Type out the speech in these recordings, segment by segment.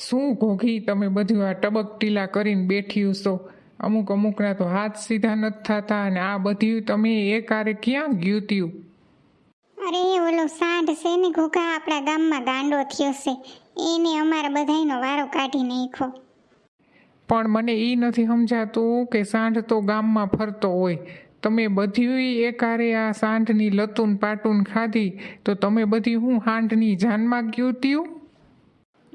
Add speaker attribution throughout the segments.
Speaker 1: શું ઘોઘી તમે બધું આ ટબક ટીલા કરીને બેઠી છો? અમુક અમુકના તો હાથ સીધા નથી થતા અને આ બધું તમે એકારે ક્યાં ગયું ત્યું
Speaker 2: અરે ઓલો સાંઢ છે ને ઘોઘા આપણા ગામમાં ગાંડો થયો છે. એને અમારા બધાનો વારો કાઢી નાખ્યો.
Speaker 1: પણ મને એ નથી સમજાતું કે સાંઢ તો ગામમાં ફરતો હોય. તમે બધી એકારે આ સાંઢની લતુન પાટુન ખાધી તો તમે બધી હું હાંઢની જાનમાં ગયું ત્યું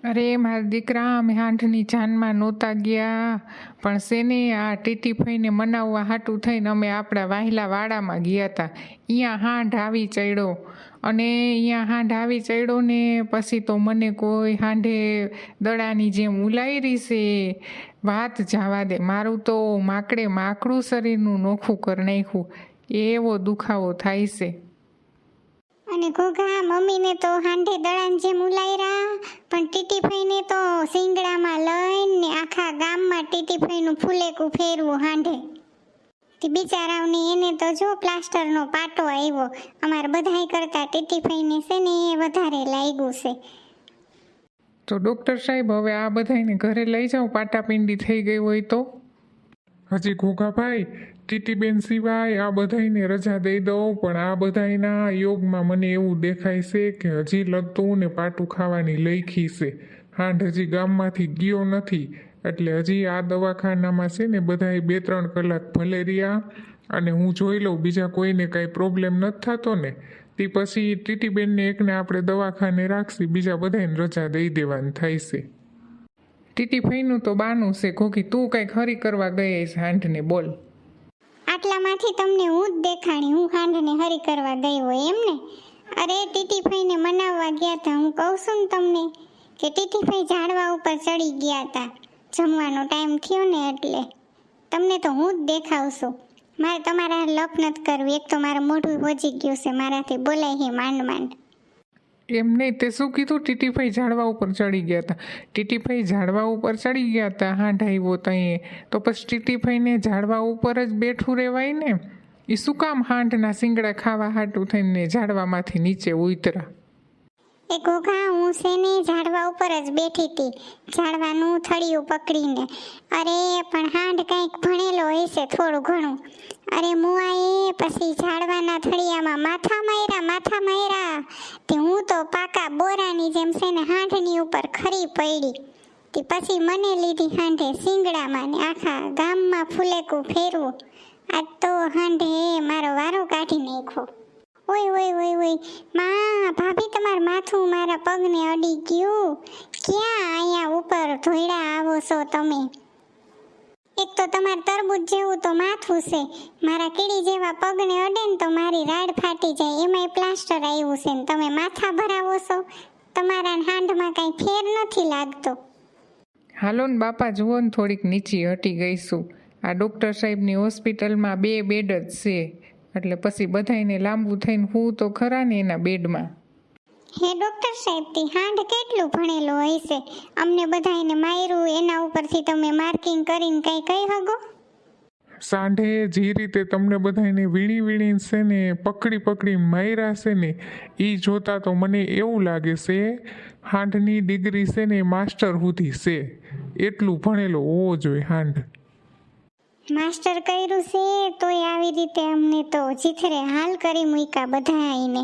Speaker 1: અરે, મારા દીકરા, અમે હાંઢની જાનમાં નહોતા ગયા. પણ શેને આ ટીટીફઈને મનાવવા હાટું થઈને અમે આપણા વાહિલા વાડામાં ગયા હતા. અહીંયા હાંઢ આવી ચડ્યો. અને અહીંયા હાંઢ આવી ચડ્યો ને પછી તો મને કોઈ હાંઢે દડાની જેમ ઉલાયરી છે. વાત જવા દે. મારું તો માકડે માકડું શરીરનું નોખું કરી નાખ્યું. એવો દુખાવો થાય છે.
Speaker 2: અને ઘોઘા મમ્મીને તો હાંઢે દળાન જેમ ઉલાયરા, પણ ટીટીફાઈને તો સિંગડામાં લઈને આખા ગામમાં ટીટીફાઈનું ફૂલેકું ફેરવું હાંઢે તે બિચારાઓને એને તો જો પ્લાસ્ટરનો પાટો આવ્યો અમારે બધાય કરતા ટીટીફાઈને છે ને એ વધારે લાગ્યું છે.
Speaker 1: તો ડૉક્ટર સાહેબ, હવે આ બધાને ઘરે લઈ જાઓ પાટાપિંડી થઈ ગઈ હોય તો? હજી ઘોઘાભાઈ, ટીટીબેન સિવાય આ બધાને રજા દઈ દઉં, પણ આ બધાયના યોગમાં મને એવું દેખાય છે કે હજી લગતું ને પાટું ખાવાની લઈખી છે. હાંડ હજી ગામમાંથી ગયો નથી, એટલે હજી આ દવાખાનામાં છે ને બધાએ બે ત્રણ કલાક ભલે અને હું જોઈ લઉં, બીજા કોઈને કાંઈ પ્રોબ્લેમ નથી થતો ને. તે પછી ટીટીબેનને એકને આપણે દવાખાને રાખશી, બીજા બધાને રજા દઈ દેવાની થાય છે. ટીટીફઈનું તો બાનું છે. ઘોઘી, તું કંઈક હરી કરવા ગઈ છે હાંઢને બોલ.
Speaker 2: આટલામાંથી તમને હું જ દેખાણી, હું હાંઢને હરી કરવા ગઈ હોય એમ ને? અરે ટીટીફાઈને મનાવવા ગયા હતા હું કહું છું ને તમને કે ટીટીફાઈ ઝાડવા ઉપર ચડી ગયા હતા જમવાનો ટાઈમ થયો ને એટલે. તમને તો હું જ દેખાવશું મારે તમારા લપ નથી કરવી. એક તો મારું મોઢું હોજી ગયું છે. મારાથી બોલાય હે માંડ માંડ.
Speaker 1: એમ નહીં, તે શું કીધું? ટીટીભાઈ ઝાડવા ઉપર ચડી ગયા હતા. ટીટીભાઈ ઝાડવા ઉપર ચડી ગયા હતા. હા આવ્યો તઈએ તો પછી ટીટીભાઈને ઝાડવા ઉપર જ બેઠું રહેવાય ને? એ શું કામ હાંઢના સિંગડા ખાવા હાટું થઈને ઝાડવામાંથી નીચે ઉતરા?
Speaker 2: એ ઘોઘા હું છે ઝાડવા ઉપર જ બેઠી હતી. ઝાડવાનું થળિયું પકડીને. અરે, પણ હાંડ કંઈક ભણેલો હશે થોડું ઘણું. અરે, મુઆએ, પછી ઝાડવાના થળિયામાં માથા માર્યા માથા માર્યા. તે હું તો પાકા બોરાની જેમ છે ને હાંઢની ઉપર ખરી પડી. તે પછી મને લીધી હાંઢે સિંગડામાં ને આખા ગામમાં ફૂલેકું ફેરવું. આજ તો હાંઢે મારો વારો કાઢી નાખ્યો. ઓય ઓય ઓય ઓય. માં, ભાભી તમાર માથું મારા પગને અડી ગયું. ક્યાં અહીંયા ઉપર ધોઈડા આવો છો તમે? એક તો તમાર તરબૂચ જેવું તો માથું છે. મારા કીડી જેવા પગને અડે ને તો મારી રાડ ફાટી જાય. એમાંય પ્લાસ્ટર આવ્યું છે ને તમે માથા ભરાવો છો? તમારા હાંડમાં કાંઈ ફેર નથી લાગતો.
Speaker 1: હાલો ને બાપા, જુઓ ને થોડીક નીચી હટી ગઈશું. આ ડૉક્ટર સાહેબની હોસ્પિટલમાં બે બેડ જ છે. એટલે પછી બધાયને લાંબુ થઈને હું તો ખરા ને એના બેડમાં.
Speaker 2: હે ડોક્ટર સાહેબ તે હાંડ કેટલું ભણેલો હશે અમને બધાયને માર્યું એના ઉપરથી તમે માર્કિંગ કરીને કઈ કહી હગો?
Speaker 1: સાંઢે જે રીતે તમને બધાને વીણી વીણી છે ને પકડી પકડી માર્યા છે ને એ જોતા તો મને એવું લાગે છે હાંઢની ડિગ્રી છે ને માસ્ટર સુધી છે. એટલું ભણેલો હોવો જોઈએ હાંઢ.
Speaker 2: માસ્ટર કર્યું છે, તોય આવી રીતે અમને તો જીથરે હાલ કરી મૂક્યા બધા આવીને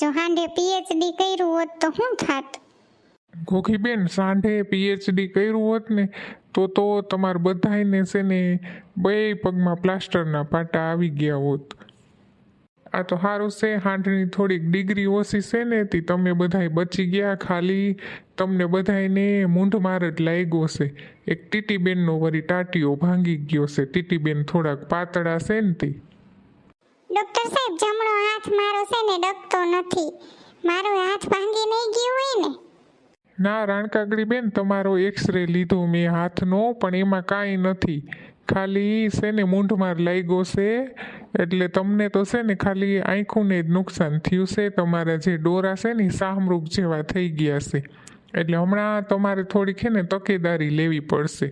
Speaker 2: જો હાંડે પીએચડી કર્યું હોત તો શું થાત?
Speaker 1: ગોખીબેન, સાંઢે પીએચડી કર્યું હોત ને, તો તો તમારે બધાને છે ને, બે પગમાં પ્લાસ્ટરના પાટા આવી ગયા હોત. આ તો સારું છે હાંઢની થોડીક ડિગ્રી ઓછી છે ને તે તમે બધાય બચી ગયા ખાલી. તમને બધાયને મૂંઢમાર જ લાગ્યો છે. એક ટીટીબેનનો વળી ટાટીઓ ભાંગી ગયો છે. ટીટીબેન થોડાક પાતળા છે ને તે.
Speaker 2: ડોક્ટર સાહેબ જમણો હાથ મારો છે ને ડગતો નથી. મારો હાથ ભાંગી નહીં ગયો હોય ને?
Speaker 1: ના રાણકાગડી બેન તમારો એક્સરે લીધો મેં હાથનો પણ એમાં કાંઈ નથી. ખાલી છે ને લઈ લાગ્યો છે એટલે તમને તો છે ને ખાલી આંખોને જ નુકસાન થયું છે તમારા જે ડોરા છે ને શાહમૃગ જેવા થઈ ગયા છે. એટલે હમણાં તમારે થોડીક છે ને તકેદારી લેવી પડશે.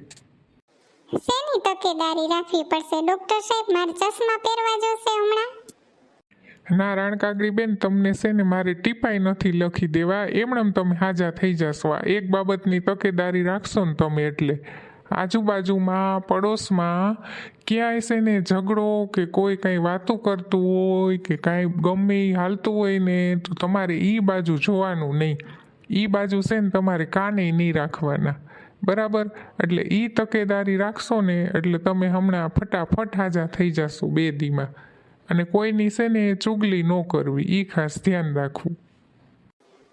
Speaker 2: શેની તકેદારી રાખવી પડશે? ડોક્ટર સાહેબ મારે ચશ્મા પહેરવા જોશે હમણાં?
Speaker 1: ના રાણકાગડી બેન તમને છે ને મારે ટીપાઈ નથી લખી દેવા એમણેમ તમે હાજા થઈ જશો. એક બાબતની તકેદારી રાખશો ને તમે એટલે. આજુબાજુમાં, પડોશમાં ક્યાંય છે ને ઝઘડો કે કોઈ કંઈ વાતો કરતું હોય કે કાંઈ ગમે હાલતું હોય ને, તો તમારે એ બાજુ જોવાનું નહીં. એ બાજુ છે ને તમારે કાને નહીં રાખવાના. બરાબર? એટલે એ તકેદારી રાખશો ને, એટલે તમે હમણાં ફટાફટ હાજા થઈ જશો બે દીમાં અને કોઈની છે ને ચુગલી ન કરવી એ ખાસ ધ્યાન રાખવું.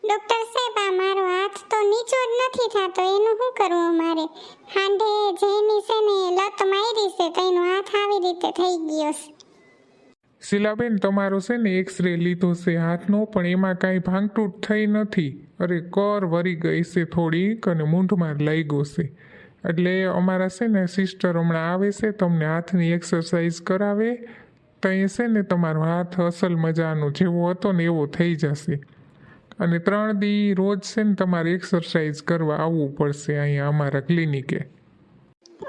Speaker 2: ડોક્ટર સાહેબ, આ મારો હાથ તો નીચો જ નથી થતો. એનું શું કરવું અમારે? હાંડે જેની છે ને લત મારી છે તો એનો હાથ આવી રીતે થઈ ગયો છે.
Speaker 1: શીલાબેન, તમારો છે ને એક્સરે લીધો છે હાથનો, પણ એમાં કાંઈ ભાંગતૂટ થઈ નથી. અરે, કર વરી ગઈ છે થોડીક અને મૂંઢમાં ગયો છે. એટલે અમારા છે ને સિસ્ટર હમણાં આવે છે, તમને હાથની એક્સરસાઇઝ કરાવે. તો એ છે ને તમારો હાથ અસલ મજાનો જેવો હતો ને એવો થઈ જશે. અને ત્રણ દી રોજ છે ને તમારે એક્સરસાઇઝ કરવા આવવું પડશે અહીંયા અમારા ક્લિનિકે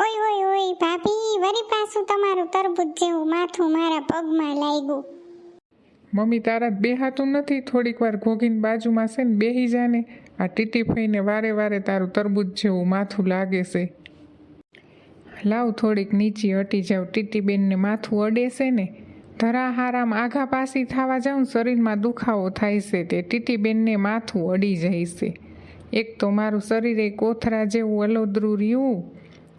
Speaker 2: ઓય ઓય ઓય ભાભી વરી પાછું તમારું તરબૂચ જેવું માથું મારા પગમાં લાગ્યું.
Speaker 3: મમ્મી તારા જ બેહાતું નથી? થોડીક વાર ઘોઘીને બાજુમાં છે ને બેહી જાને આ ટીટી ફઈને વારે વારે તારું તરબૂચ જેવું માથું લાગે છે. લાવ થોડીક નીચી હટી જાવ. ટીટીબેનને માથું અડે છે ને. ધરા હારામ આઘા પાસી થવા જાઉં શરીરમાં દુખાવો થાય છે તે ટીટીબેનને માથું અડી જાય છે. એક તો મારું શરીર એ કોથરા જેવું અલોદરું રહ્યું.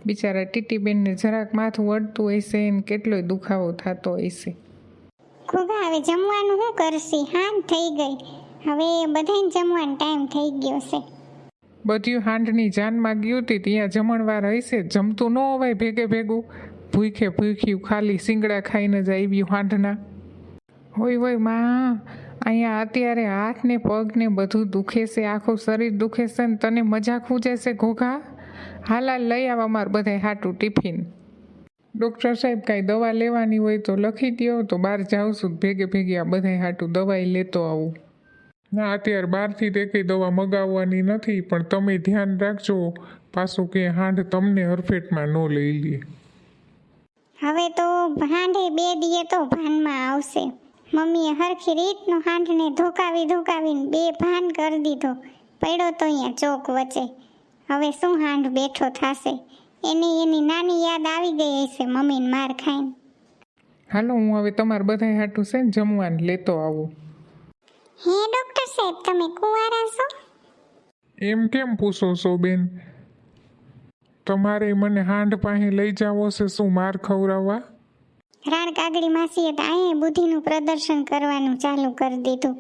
Speaker 3: બિચારા ટીટીબેનને જરાક માથું અડતું હશે ને કેટલોય દુખાવો થતો હશે.
Speaker 2: ખુગા હવે જમવાનું શું કરશી? હાન થઈ ગઈ. હવે બધાને જમવાનો ટાઈમ થઈ ગયો છે.
Speaker 3: બધું હાંડની જાનમાં ગયું હતી ત્યાં જમણવાર હશે. જમતું ન હોય ભેગે ભેગું. ભૂખે ભૂખ્યું, ખાલી સિંગડા ખાઈને જ આવ્યું હાંડના હોય હોયમાં, અહીંયા અત્યારે હાથ ને પગ બધું દુખે છે, આખું શરીર દુખે છે ને તને મજા ખૂજે છે ઘોઘા? હાલા લઈ આવવા અમાર બધાય હાટું ટિફિન. ડૉક્ટર સાહેબ કાંઈ દવા લેવાની હોય તો લખી દો તો બહાર જાઉં છું, ભેગે ભેગી આ બધાય હાટું દવાઈ લેતો આવું.
Speaker 1: ના, અત્યારે બહારથી તે કંઈ દવા મગાવવાની નથી, પણ તમે ધ્યાન રાખજો, પાછું કે હાંડ તમને હરફેટમાં ન લઈ લે.
Speaker 2: હવે તો ભાંડે બે દીએ તો ભાનમાં આવશે. મમ્મીએ હરખી રીતનું હાંડને ધોકાવી ધોકાવીને બે ભાન કરી દીધો. પડ્યો તો અહીંયા ચોક વચ્ચે. હવે શું હાંડ બેઠો થશે? એની એની નાની યાદ આવી ગઈ હશે મમ્મીને માર ખાઈને.
Speaker 3: હાલો હું હવે તમારે બધાય હાટું છે ને જમવાનું લેતો આવું.
Speaker 2: હે ડોક્ટર સાહેબ તમે કુંવારા છો?
Speaker 1: એમ કેમ પૂછો છો બેન? તમારે મને હાંડ પાસે લઈ જાવો છે શું માર ખવડાવવા?
Speaker 2: રાણ કાગડી માસીએ તો અહીંયા બુદ્ધિનું પ્રદર્શન કરવાનું ચાલુ કરી દીધું.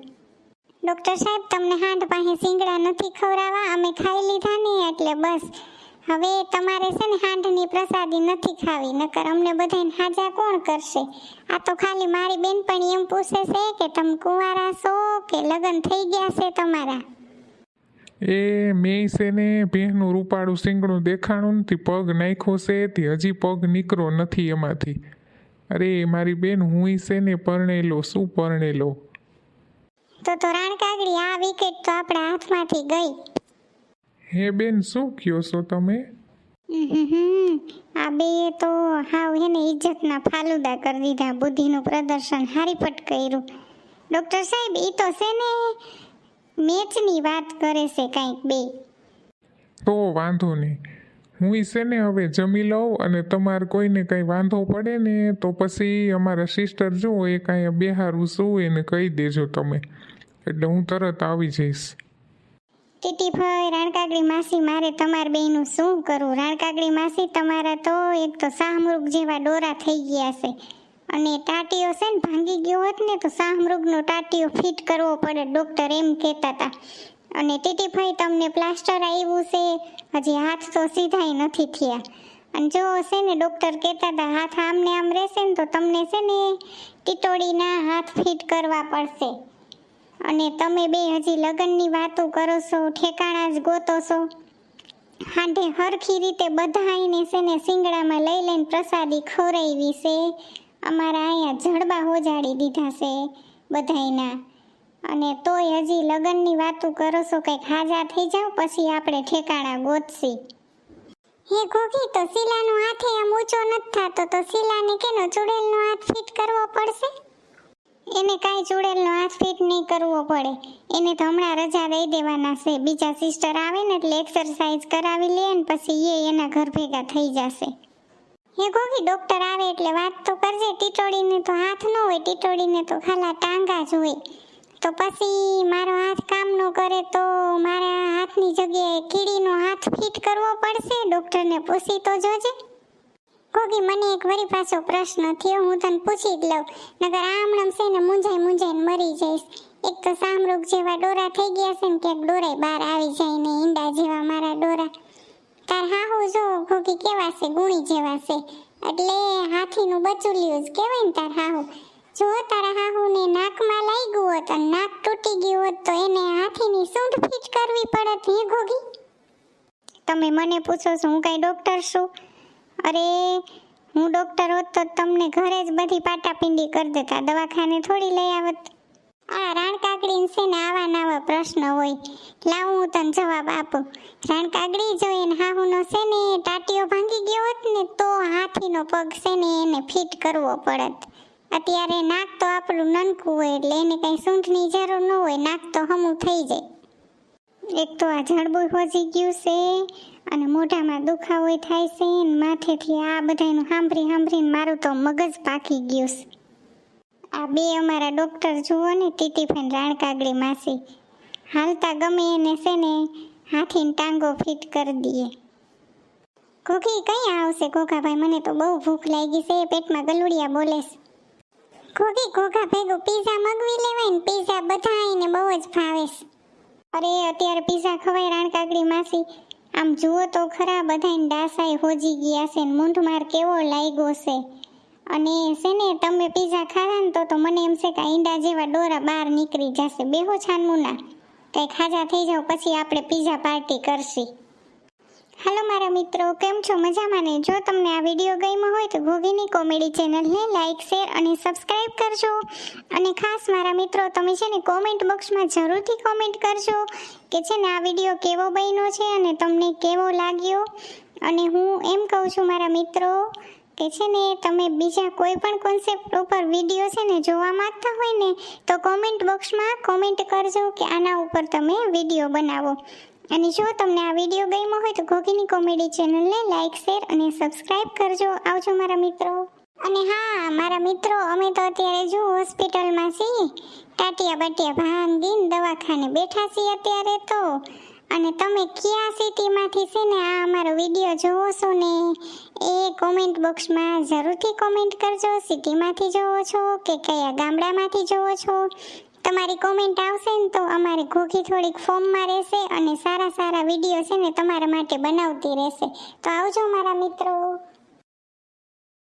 Speaker 2: ડોક્ટર સાહેબ, તમને હાંડ પાસે સિંગડા નથી ખવડાવવા, અમે ખાઈ લીધા ને એટલે બસ. હવે તમારે છે ને હાંડની પ્રસાદી નથી ખાવી, નકર અમને બધાને હાજા કોણ કરશે? આ તો ખાલી મારી બેનપણી એમ પૂછે છે કે તમે કુંવારા છો કે લગ્ન થઈ ગયા છે તમારા?
Speaker 1: એ મેં છે ને ભેંનું રૂપાળું સિંગડું દેખાણું નથી પગ નાખ્યો છે તે હજી પગ નીકળો નથી એમાંથી. અરે મારી બેન હું છે ને પરણેલો શું પરણેલો?
Speaker 2: તો તો રાણ કાગડી આ વિકેટ તો આપણા હાથમાંથી ગઈ.
Speaker 1: હે બેન શું કયો છો તમે?
Speaker 2: આ બે તો હાવ એને ઇજ્જતના ફાલુદા કરી દીધા બુદ્ધિનું પ્રદર્શન હારીપટ કર્યું. ડોક્ટર સાહેબ એ તો છે ને મેચની વાત કરે છે કાંઈક બે.
Speaker 1: તો વાંધો નહીં. હું છે ને હવે જમી લઉં અને તમારે કોઈને કંઈ વાંધો પડે ને તો પછી અમારા સિસ્ટર જો એ કાંઈ બેહારું શું એને કહી દેજો તમે. એટલે હું તરત આવી જઈશ.
Speaker 2: ટીટીભાઈ રાણકાગડી માસી મારે તમાર બેનું શું કરવું? રાણકાગડી માસી તમારા તો એક તો શાહમૃગ જેવા ડોરા થઈ ગયા છે. અને ટાટીઓ છે ને ભાંગી ગયો હોત ને તો શાહમૃગનો ટાટીઓ ફિટ કરવો પડે ડૉક્ટર એમ કહેતા હતા. અને ટીટીભાઈ તમને પ્લાસ્ટર આવ્યું છે? હજી હાથ તો સીધાય નથી થયા. અને જો છે ને ડૉક્ટર કહેતા હતા, હાથ આમને આમ રહેશે ને તો તમને છે ને ટીટોડીના હાથ ફિટ કરવા પડશે. અને તમે બે હજી લગ્નની વાતો કરો છો, ઠેકાણા જ ગોતો છો. હાંડે હરખી રીતે બધાયને છે ને શિંગડામાં લઈ લઈને પ્રસાદી ખવડાવી છે. અમારા અહીંયા જડબા હોજાડી દીધા છે બધાયના. અને તોય હજી લગ્નની વાતો કરો છો કંઈક હાજા થઈ જાવ પછી આપણે ઠેકાણા ગોતશી. હે ઘોઘી તો શીલાનો હાથે આમ ઊંચો નથી થતો તો શીલાને કેનો ચૂડેલનો હાથ ફિટ કરવો પડશે? એને કાંઈ ચૂડેલનો હાથ ફિટ નહીં કરવો પડે. એને તો હમણાં રજા દઈ દેવાના છે. બીજા સિસ્ટર આવે ને એટલે એક્સરસાઇઝ કરાવી લે ને પછી એ એના ઘર ભેગા થઈ જશે. એ ગોગી ડોક્ટર આવે એટલે વાત તો કરજે. ટીટોડીને તો હાથ ન હોય ટીટોડીને તો ખાલા ટાંગા જ હોય. તો પછી મારો હાથ કામ ન કરે તો મારા હાથની જગ્યાએ કીડીનો હાથ ફિટ કરવો પડશે? ડોક્ટરને પૂછી તો જોજે. ગોગી મને એક વરી પાછો પ્રશ્ન થયો. હું તને પૂછી જ લઉં. નગર આમણમ છે ને મૂંઝાઈ મૂંઝાઈને મરી જઈશ. એક તો સામરૂક જેવા ડોરા થઈ ગયા છે ને ક્યાંક ડોરાય બહાર આવી જાય ને ઈંડા જેવા મારા ડોરા. તાર હાહુ જો ગોગી કેવા છે, ગુણી જેવા છે. એટલે હાથીનું બચુલ્યું જ કહેવાય ને તાર હાહુ. જો તારા હાહુને નાકમાં લાગ્યું હોત અને નાક તૂટી ગયું હોત તો એને હાથીની સૂંઢ ફિટ કરવી પડત હે ઘોઘી તમે મને પૂછો છો, હું કઈ ડોક્ટર છું? અરે, હું ડોક્ટર હોત તો તમને ઘરે જ બધી પાટાપિંડી કરી દેતા, દવાખાને થોડી લઈ આવત. આ રાણકાકડી છે ને આવા પ્રશ્ન હોય. લાવ હું તને જવાબ આપું. રાણકાકડી જો એને હાહુનો છે ને ટાટીઓ ભાંગી ગયો હોત ને, તો હાથીનો પગ છે ને એને ફિટ કરવો પડત. અત્યારે નાક તો આપણું નનકું હોય એટલે એને કઈ સૂંઠની જરૂર ન હોય, નાક તો હમું થઈ જાય. એક તો આ જડબું હોજી ગયું છે અને મોઢામાં દુખાવો થાય છે માથેથી આ બધાનું સાંભળી સાંભળીને મારું તો મગજ પાકી ગયું છે. આ બે અમારા ડોક્ટર જુઓ ને ટીટીફેન રાણકાગડી માસી. હાલતા ગમે એને છે ને, હાથીને ટાંગો ફિટ કરી દઈએ. ઘોઘી કઈ આવશે? ઘોઘાભાઈ, મને તો બહુ ભૂખ લાગી છે, પેટમાં ગલુડિયા બોલે છે. ઘોઘી ઘોઘા ભેગું પીઝા મગવી લેવાય ને પીઝા આવીને બહુ જ ભાવે છે. અરે, અત્યારે પીઝા ખવાય રાણકાગડી માસી. આમ જુઓ તો ખરા બધાને ડાસાઈ હોજી ગયા છે ને મૂંઢમાર કેવો લાગ્યો છે. અને છે ને, તમે પીઝા ખાધા ને તો તો મને એમ છે કે ઈંડા જેવા ડોરા બહાર નીકળી જશે. બેહો છાનમુના. કંઈ ખાજા થઈ જાવ પછી આપણે પીઝા પાર્ટી કરશી. હાલો મારા મિત્રો, કેમ છો? મજામાં ને? જો તમને આ વીડિયો ગમ્યો હોય તો ગોગીની કોમેડી ચેનલને લાઇક શેર અને સબસ્ક્રાઈબ કરજો. અને ખાસ મારા મિત્રો, તમે છે ને કોમેન્ટ બોક્સમાં જરૂરથી કોમેન્ટ કરજો કે છે ને આ વીડિયો કેવો બન્યો છે અને તમને કેવો લાગ્યો. અને હું એમ કહું છું મારા મિત્રો કે છે ને, તમે બીજા કોઈ પણ કોન્સેપ્ટ ઉપર વીડિયો છે ને જોવા માંગતા હોય ને, તો કોમેન્ટ બોક્સમાં કોમેન્ટ કરજો કે આના ઉપર તમે વીડિયો બનાવો. અને જો તમને આ વીડિયો ગમ્યો હોય તો ગોગીની કોમેડી ચેનલને લાઇક શેર અને સબસ્ક્રાઇબ કરજો. આવજો મારા મિત્રો. અને હા, મારા મિત્રો, અમે તો અત્યારે જો હોસ્પિટલમાં છીએ. ટાટિયા બાટિયા ભાંગીને દવાખાને બેઠા છીએ અત્યારે તો. અને તમે કયા સિટીમાંથી છે ને આ અમારો વીડિયો જોવો છો ને, એ કોમેન્ટ બોક્સમાં જરૂરથી કોમેન્ટ કરજો. સિટીમાંથી જોવો છો કે કયા ગામડામાંથી જોવો છો? તમારી કોમેન્ટ આવશે ને તો અમારે ઘોઘી થોડીક ફોર્મમાં રહેશે અને સારા સારા વીડિયો છે ને તમારા માટે બનાવતી રહેશે. તો આવજો મારા મિત્રો.